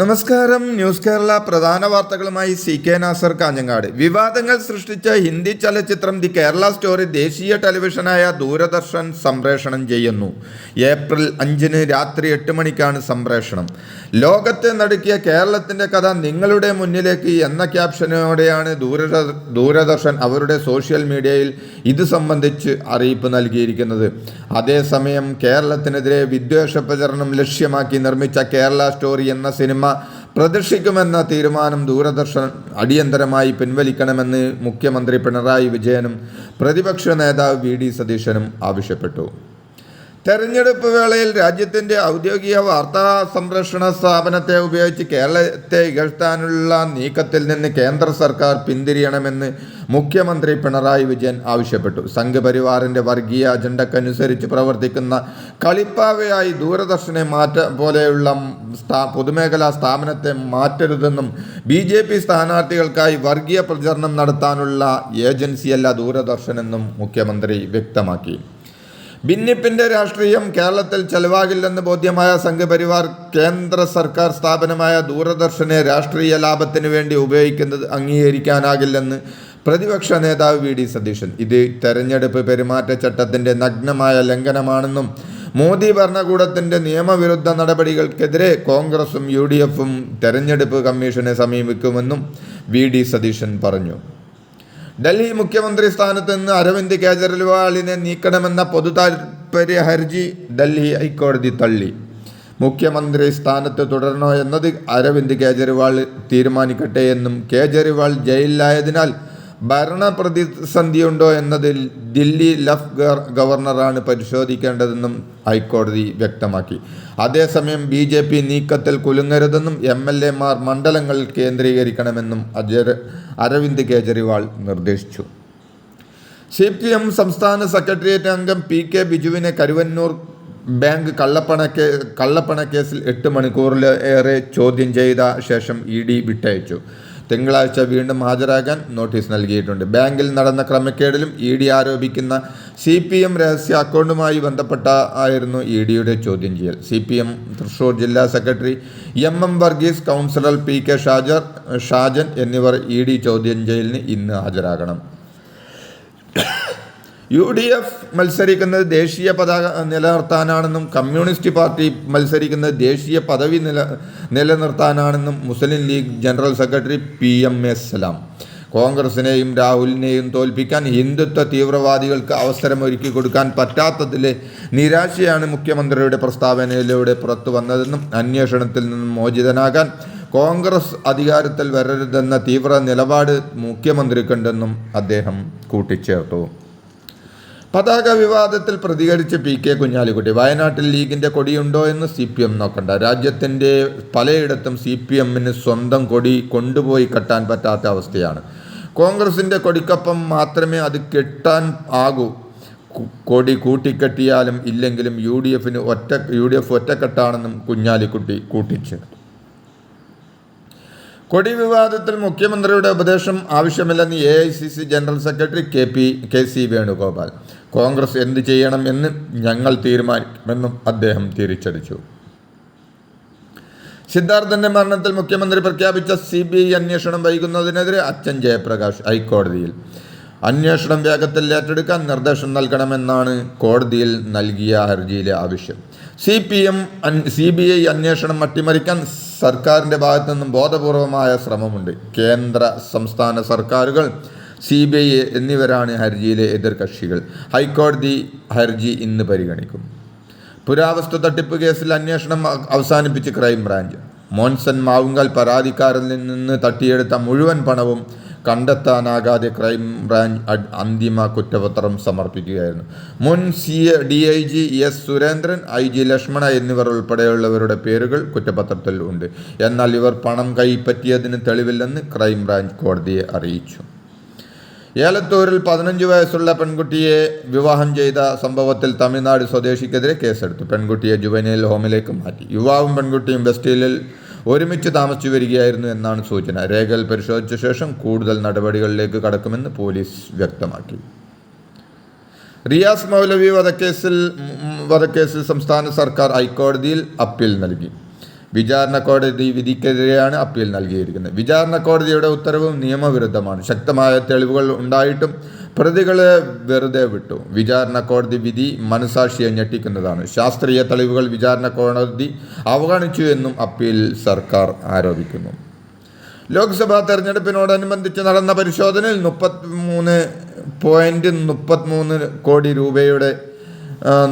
നമസ്കാരം. ന്യൂസ് കേരള പ്രധാന വാർത്തകളുമായി സി കെ നാസർ കാഞ്ഞങ്ങാട്. വിവാദങ്ങൾ സൃഷ്ടിച്ച ഹിന്ദി ചലച്ചിത്രം ദി കേരള സ്റ്റോറി ദേശീയ ടെലിവിഷനായ ദൂരദർശൻ സംപ്രേഷണം ചെയ്യുന്നു. ഏപ്രിൽ അഞ്ചിന് രാത്രി എട്ട് മണിക്കാണ് സംപ്രേഷണം. ലോകത്തെ നടുക്കിയ കേരളത്തിന്റെ കഥ നിങ്ങളുടെ മുന്നിലേക്ക് എന്ന ക്യാപ്ഷനോടെയാണ് ദൂര ദൂരദർശൻ അവരുടെ സോഷ്യൽ മീഡിയയിൽ ഇത് സംബന്ധിച്ച് അറിയിപ്പ് നൽകിയിരിക്കുന്നത്. അതേസമയം കേരളത്തിനെതിരെ വിദ്വേഷ പ്രചരണം ലക്ഷ്യമാക്കി നിർമ്മിച്ച കേരള സ്റ്റോറി എന്ന സിനിമ പ്രദർശിക്കുമെന്ന തീരുമാനം ദൂരദർശൻ അടിയന്തരമായി പിൻവലിക്കണമെന്ന് മുഖ്യമന്ത്രി പിണറായി വിജയനും പ്രതിപക്ഷ നേതാവ് വി ഡി സതീശനും ആവശ്യപ്പെട്ടു. തെരഞ്ഞെടുപ്പ് വേളയിൽ രാജ്യത്തിന്റെ ഔദ്യോഗിക വാർത്താ സംരക്ഷണ സ്ഥാപനത്തെ ഉപയോഗിച്ച് കേരളത്തെ ഇകഴ്ത്താനുള്ള നീക്കത്തിൽ നിന്ന് കേന്ദ്ര സർക്കാർ പിന്തിരിയണമെന്ന് മുഖ്യമന്ത്രി പിണറായി വിജയൻ ആവശ്യപ്പെട്ടു. സംഘപരിവാറിന്റെ വർഗീയ അജണ്ടക്കനുസരിച്ച് പ്രവർത്തിക്കുന്ന കളിപ്പാവയായി ദൂരദർശനെ മാറ്റ പോലെയുള്ള സ്ഥാ പൊതുമേഖലാ സ്ഥാപനത്തെ മാറ്റരുതെന്നും ബി ജെ പി സ്ഥാനാർത്ഥികൾക്കായി വർഗീയ പ്രചരണം നടത്താനുള്ള ഏജൻസിയല്ല ദൂരദർശനെന്നും മുഖ്യമന്ത്രി വ്യക്തമാക്കി. ഭിന്നിപ്പിന്റെ രാഷ്ട്രീയം കേരളത്തിൽ ചെലവാകില്ലെന്ന് ബോധ്യമായ സംഘപരിവാർ കേന്ദ്ര സർക്കാർ സ്ഥാപനമായ ദൂരദർശനെ രാഷ്ട്രീയ ലാഭത്തിന് വേണ്ടി ഉപയോഗിക്കുന്നത് അംഗീകരിക്കാനാകില്ലെന്ന് പ്രതിപക്ഷ നേതാവ് വി ഡി സതീശൻ. ഇത് തെരഞ്ഞെടുപ്പ് പെരുമാറ്റച്ചട്ടത്തിന്റെ നഗ്നമായ ലംഘനമാണെന്നും മോദി ഭരണകൂടത്തിന്റെ നിയമവിരുദ്ധ നടപടികൾക്കെതിരെ കോൺഗ്രസും യു ഡി എഫും തെരഞ്ഞെടുപ്പ് കമ്മീഷനെ സമീപിക്കുമെന്നും വി ഡി സതീശൻ പറഞ്ഞു. ഡൽഹി മുഖ്യമന്ത്രി സ്ഥാനത്ത് നിന്ന് അരവിന്ദ് കെജ്രിവാളിനെ നീക്കണമെന്ന പൊതു താൽപര്യ ഹർജി ഡൽഹി ഹൈക്കോടതി തള്ളി. മുഖ്യമന്ത്രി സ്ഥാനത്ത് തുടരണോ എന്നത് അരവിന്ദ് കെജ്രിവാൾ തീരുമാനിക്കട്ടെ എന്നും കേജ്രിവാൾ ജയിലിലായതിനാൽ ഭരണ പ്രതിസന്ധിയുണ്ടോ എന്നതിൽ ദില്ലി ലഫ് ഗവർണറാണ് പരിശോധിക്കേണ്ടതെന്നും ഹൈക്കോടതി വ്യക്തമാക്കി. അതേസമയം ബി ജെ പി നീക്കത്തിൽ കുലുങ്ങരുതെന്നും എം എൽ എമാർ മണ്ഡലങ്ങൾ കേന്ദ്രീകരിക്കണമെന്നും അജർ അരവിന്ദ് കേജ്രിവാൾ നിർദ്ദേശിച്ചു. സി പി എം സംസ്ഥാന സെക്രട്ടേറിയറ്റ് അംഗം പി കെ ബിജുവിനെ കരുവന്നൂർ ബാങ്ക് കള്ളപ്പണ കേ കള്ളപ്പണ കേസിൽ എട്ട് മണിക്കൂറിലേറെ ചോദ്യം ചെയ്ത ശേഷം ഇ ഡി വിട്ടയച്ചു. തിങ്കളാഴ്ച വീണ്ടും ഹാജരാകാൻ നോട്ടീസ് നൽകിയിട്ടുണ്ട്. ബാങ്കിൽ നടന്ന ക്രമക്കേടിലും ഇ ഡി ആരോപിക്കുന്ന സി പി എം രഹസ്യ അക്കൗണ്ടുമായി ബന്ധപ്പെട്ട ആയിരുന്നു ഇ ഡിയുടെ ചോദ്യം ചെയ്യൽ. സി പി എം തൃശൂർ ജില്ലാ secretary M M Varghese councillor P K Shajar Shajan എന്നിവർ ഇ ഡി ചോദ്യം ചെയ്യലിന് ഇന്ന് ഹാജരാകണം. യു ഡി എഫ് മത്സരിക്കുന്നത് ദേശീയ പതാക നിലനിർത്താനാണെന്നും കമ്മ്യൂണിസ്റ്റ് പാർട്ടി മത്സരിക്കുന്നത് ദേശീയ പദവി നില നിലനിർത്താനാണെന്നും Muslim league general secretary P M S Salam. കോൺഗ്രസിനെയും രാഹുലിനെയും തോൽപ്പിക്കാൻ ഹിന്ദുത്വ തീവ്രവാദികൾക്ക് അവസരമൊരുക്കി കൊടുക്കാൻ പറ്റാത്തതിലെ നിരാശയാണ് മുഖ്യമന്ത്രിയുടെ പ്രസ്താവനയിലൂടെ പുറത്തു വന്നതെന്നും അന്വേഷണത്തിൽ നിന്നും മോചിതനാകാൻ കോൺഗ്രസ് അധികാരത്തിൽ വരരുതെന്ന തീവ്ര നിലപാട് മുഖ്യമന്ത്രിക്കുണ്ടെന്നും അദ്ദേഹം കൂട്ടിച്ചേർത്തു. പതാക വിവാദത്തിൽ പ്രതികരിച്ച് പി കെ കുഞ്ഞാലിക്കുട്ടി. വയനാട്ടിൽ ലീഗിന്റെ കൊടിയുണ്ടോ എന്ന് സി പി എം നോക്കണ്ട. രാജ്യത്തിന്റെ പലയിടത്തും സി പി എമ്മിന് സ്വന്തം കൊടി കൊണ്ടുപോയി കെട്ടാൻ പറ്റാത്ത അവസ്ഥയാണ്. കോൺഗ്രസിന്റെ കൊടിക്കപ്പം മാത്രമേ അത് കെട്ടാൻ ആകൂ. കൊടി കൂട്ടിക്കെട്ടിയാലും ഇല്ലെങ്കിലും യു ഡി എഫിന് ഒറ്റ യു ഡി എഫ് ഒറ്റക്കെട്ടാണെന്നും കുഞ്ഞാലിക്കുട്ടി കൂട്ടിച്ചേർത്തു. കൊടി വിവാദത്തിൽ മുഖ്യമന്ത്രിയുടെ ഉപദേശം ആവശ്യമില്ലെന്ന് A I C C general secretary K P K C Venugopal. Congress എന്ത് ചെയ്യണം എന്ന് ഞങ്ങൾ തീരുമാനിക്കുമെന്നും അദ്ദേഹം തിരിച്ചടിച്ചു. സിദ്ധാർത്ഥന്റെ മരണത്തിൽ മുഖ്യമന്ത്രി പ്രഖ്യാപിച്ച സി ബി ഐ അന്വേഷണം വൈകുന്നതിനെതിരെ അച്ഛൻ ജയപ്രകാശ് ഹൈക്കോടതിയിൽ. അന്വേഷണം വേഗത്തിൽ ഏറ്റെടുക്കാൻ നിർദ്ദേശം നൽകണമെന്നാണ് കോടതിയിൽ നൽകിയ ഹർജിയിലെ ആവശ്യം. C P M C B I അന്വേഷണം അട്ടിമറിക്കാൻ സർക്കാരിന്റെ ഭാഗത്തു നിന്നും ബോധപൂർവമായ ശ്രമമുണ്ട്. കേന്ദ്ര സംസ്ഥാന സർക്കാരുകൾ സി ബി ഐ എന്നിവരാണ് ഹർജിയിലെ എതിർകക്ഷികൾ ഹൈക്കോടതി ഹർജി ഇന്ന് പരിഗണിക്കും. പുരാവസ്തു തട്ടിപ്പ് കേസിൽ അന്വേഷണം അവസാനിപ്പിച്ച് ക്രൈംബ്രാഞ്ച്. മോൻസൺ മാവുങ്കൽ പരാതിക്കാരിൽ നിന്ന് തട്ടിയെടുത്ത മുഴുവൻ പണവും കണ്ടെത്താനാകാതെ ക്രൈംബ്രാഞ്ച് അന്തിമ കുറ്റപത്രം സമർപ്പിക്കുകയായിരുന്നു. മുൻ C D I G S Surendran I G Lakshmana എന്നിവർ ഉൾപ്പെടെയുള്ളവരുടെ പേരുകൾ കുറ്റപത്രത്തിൽ ഉണ്ട്. എന്നാൽ ഇവർ പണം കൈപ്പറ്റിയതിന് തെളിവില്ലെന്ന് ക്രൈംബ്രാഞ്ച് കോടതിയെ അറിയിച്ചു. ഏലത്തൂരിൽ പതിനഞ്ച് വയസ്സുള്ള പെൺകുട്ടിയെ വിവാഹം ചെയ്ത സംഭവത്തിൽ തമിഴ്നാട് സ്വദേശിക്കെതിരെ കേസെടുത്തു. പെൺകുട്ടിയെ ജുവനൈൽ ഹോമിലേക്ക് മാറ്റി. യുവാവും പെൺകുട്ടിയും വെസ്റ്റീലിൽ ഒരുമിച്ച് താമസിച്ചു വരികയായിരുന്നു എന്നാണ് സൂചന. രേഖകൾ പരിശോധിച്ച ശേഷം കൂടുതൽ നടപടികളിലേക്ക് കടക്കുമെന്ന് പോലീസ് വ്യക്തമാക്കി. റിയാസ് മൗലവി വധക്കേസിൽ വധക്കേസിൽ സംസ്ഥാന സർക്കാർ ഹൈക്കോടതിയിൽ അപ്പീൽ നൽകി. വിചാരണ കോടതി വിധിക്കെതിരെയാണ് അപ്പീൽ നൽകിയിരിക്കുന്നത്. വിചാരണ കോടതിയുടെ ഉത്തരവും നിയമവിരുദ്ധമാണ്. ശക്തമായ തെളിവുകൾ ഉണ്ടായിട്ടും പ്രതികളെ വെറുതെ വിട്ടു. വിചാരണ കോടതി വിധി മനസാക്ഷിയെ ഞെട്ടിക്കുന്നതാണ്. ശാസ്ത്രീയ തെളിവുകൾ വിചാരണ കോടതി അവഗണിച്ചു എന്നും അപ്പീൽ സർക്കാർ ആരോപിക്കുന്നു. ലോക്സഭാ തെരഞ്ഞെടുപ്പിനോടനുബന്ധിച്ച് നടന്ന പരിശോധനയിൽ മുപ്പത്തി മൂന്ന് പോയിന്റ് മുപ്പത്തിമൂന്ന് കോടി രൂപയുടെ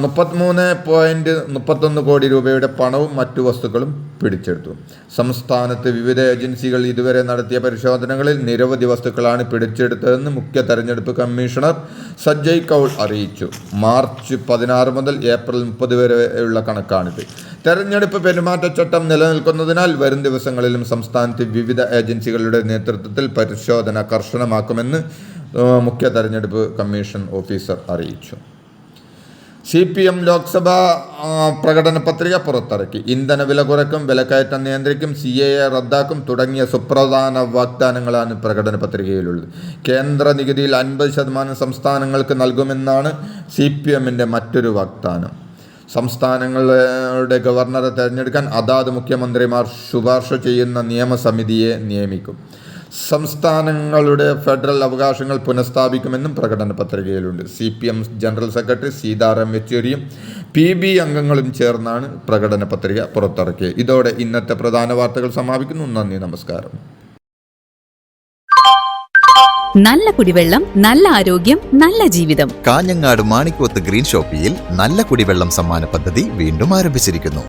മുപ്പത്തിമൂന്ന് പോയിന്റ് മുപ്പത്തൊന്ന് കോടി രൂപയുടെ പണവും മറ്റു വസ്തുക്കളും പിടിച്ചെടുത്തു. സംസ്ഥാനത്ത് വിവിധ ഏജൻസികൾ ഇതുവരെ നടത്തിയ പരിശോധനകളിൽ നിരവധി വസ്തുക്കളാണ് പിടിച്ചെടുത്തതെന്ന് മുഖ്യ തെരഞ്ഞെടുപ്പ് കമ്മീഷണർ സജ്ജയ് കൗൾ അറിയിച്ചു. മാർച്ച് പതിനാറ് മുതൽ ഏപ്രിൽ മുപ്പത് വരെയുള്ള കണക്കാണിത്. തെരഞ്ഞെടുപ്പ് പെരുമാറ്റച്ചട്ടം നിലനിൽക്കുന്നതിനാൽ വരും ദിവസങ്ങളിലും സംസ്ഥാനത്ത് വിവിധ ഏജൻസികളുടെ നേതൃത്വത്തിൽ പരിശോധന കർശനമാക്കുമെന്ന് മുഖ്യ തെരഞ്ഞെടുപ്പ് കമ്മീഷൻ ഓഫീസർ അറിയിച്ചു. സി പി എം ലോക്സഭാ പ്രകടന പത്രിക പുറത്തിറക്കി. ഇന്ധന വില കുറയ്ക്കും വിലക്കയറ്റം നിയന്ത്രിക്കും സി എ എ റദ്ദാക്കും തുടങ്ങിയ സുപ്രധാന വാഗ്ദാനങ്ങളാണ് പ്രകടന പത്രികയിലുള്ളത് കേന്ദ്ര നികുതിയിൽ അൻപത് ശതമാനം സംസ്ഥാനങ്ങൾക്ക് നൽകുമെന്നാണ് സി പി എമ്മിന്റെ മറ്റൊരു വാഗ്ദാനം. സംസ്ഥാനങ്ങളുടെ ഗവർണറെ തിരഞ്ഞെടുക്കാൻ അതാത് മുഖ്യമന്ത്രിമാർ ശുപാർശ ചെയ്യുന്ന നിയമസമിതിയെ നിയമിക്കും. സംസ്ഥാനങ്ങളുടെ ഫെഡറൽ അവകാശങ്ങൾ പുനഃസ്ഥാപിക്കുമെന്നും പ്രകടന പത്രികയിലുണ്ട്. C P M general secretary Sitaram യെച്ചൂരിയും P B അംഗങ്ങളും ചേർന്നാണ് പ്രകടന പത്രിക പുറത്തിറക്കിയത്. ഇതോടെ ഇന്നത്തെ പ്രധാന വാർത്തകൾ സമാപിക്കുന്നു. നന്ദി നമസ്കാരം. നല്ല കുടിവെള്ളം നല്ല ആരോഗ്യം നല്ല ജീവിതം. കാഞ്ഞങ്ങാട് മാണിക്കോത്ത് ഗ്രീൻ ഷോപ്പിയിൽ നല്ല കുടിവെള്ളം സമ്മാന പദ്ധതി വീണ്ടും ആരംഭിച്ചിരിക്കുന്നു.